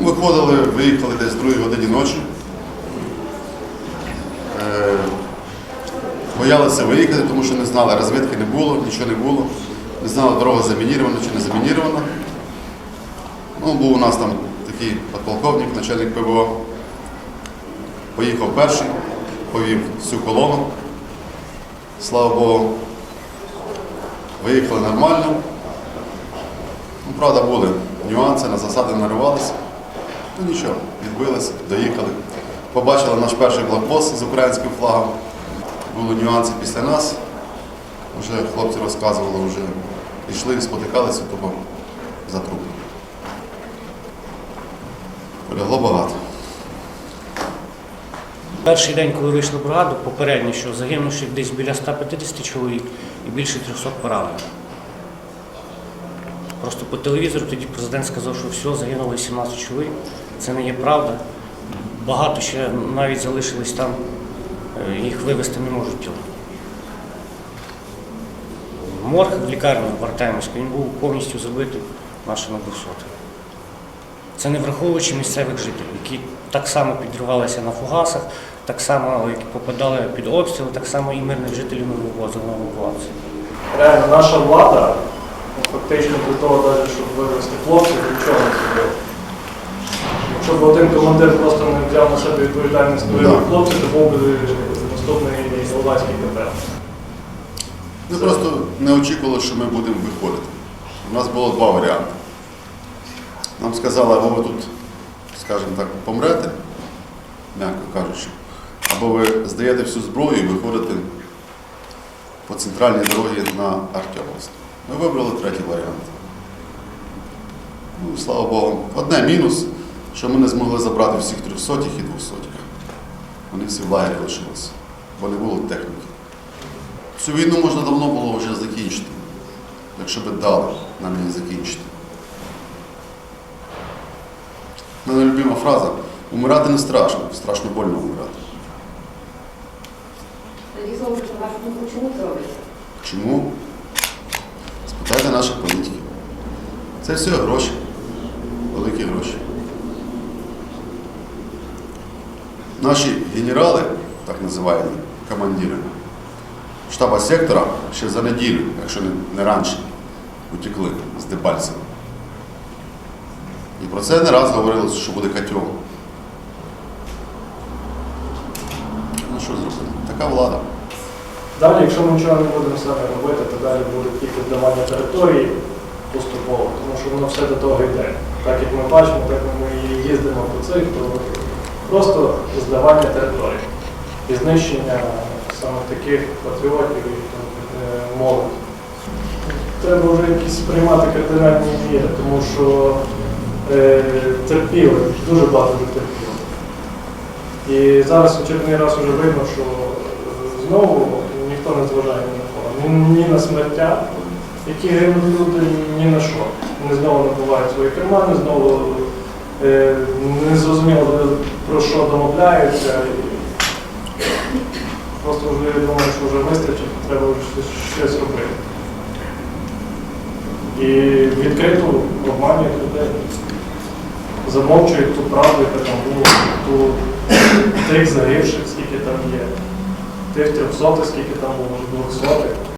Виходили, виїхали десь в 2 годині ночі. Е, Боялися виїхати, тому що не знали, розвідки не було, нічого не було. Не знали, дорога замінірована чи не замінірована. Ну, був у нас там такий подполковник, начальник ПВО. Поїхав перший, повів всю колону. Слава Богу, виїхали нормально. Ну, правда, були нюанси, на засади наривалися. Ну нічого, відбилися, доїхали. Побачили наш перший блокпост з українським флагом. Були нюанси після нас. Вже хлопці розказували, вже йшли, спотикалися тому за труп. Полягло багато. Перший день, коли вийшли в бригаду, попередньо, що загинувши десь біля 150 чоловік і більше 300 поранених. Просто по телевізору тоді президент сказав, що все, загинуло 17 чоловік. Це не є правда. Багато ще навіть залишились там, е, їх вивезти не можуть тіла. Морг в лікарні в Артемівську, він був повністю забитий нашими двохсотими. Це не враховуючи місцевих жителів, які так само підривалися на фугасах, так само які попадали під обстріли, так само і мирних жителів ми вивозили на евакуацію. Реально, наша влада, фактично для того, навіть, щоб вивезти хлопців, нічого не зробила. Якщо б один командир просто не взяв на себе відповідальність Да. вивезти хлопців, то був би наступний Солдатський КП. Ми просто не очікували, що ми будемо виходити. У нас було два варіанти. Нам сказали, або ви тут, скажімо так, помрете, м'яко кажучи, або ви здаєте всю зброю і виходите по центральній дорогі на Артемовськ. Ми вибрали третій варіант. Ну, слава Богу. Одне мінус, що ми не змогли забрати всіх трьохсотих і двохсотих. Вони всі в лагері лишилися, бо не було техніки. Цю війну можна давно було вже закінчити, якщо б дали нам її закінчити. Мене любима фраза умирати не страшно, страшно больно умирати. Чому це? Чому? Наших політиків. Це все гроші, великі гроші. Наші генерали, так називаємо командири, штаба сектора ще за неділю, якщо не раніше, утекли з Дебальцева. І про це не раз говорилося, що буде котел. Ну що зробити? Така влада. Далі, якщо ми нічого не будемо вами робити, то далі буде тільки здавання території поступово, тому що воно все до того йде. Так як ми бачимо, так як ми їздимо по цих, то просто здавання території і знищення саме таких патріотів і е, молоді. Треба вже якісь приймати кардинальні міри, тому що е, терпіли, дуже багато вже терпіли. І зараз в червоний раз вже видно, що знову ніхто не зважає ні на кого. Ні, на смертя, які гинуть люди, ні на що. Вони знову набувають свої кармани, знову е, не зрозуміло про що домовляються. Просто вже я думаю, що вже вистачить, треба вже щось робити. І відкрито обманюють людей. Замовчують ту правду, яка там була, ту тих загибших, скільки там є, тих трьохсотих, скільки там було, двохсотих.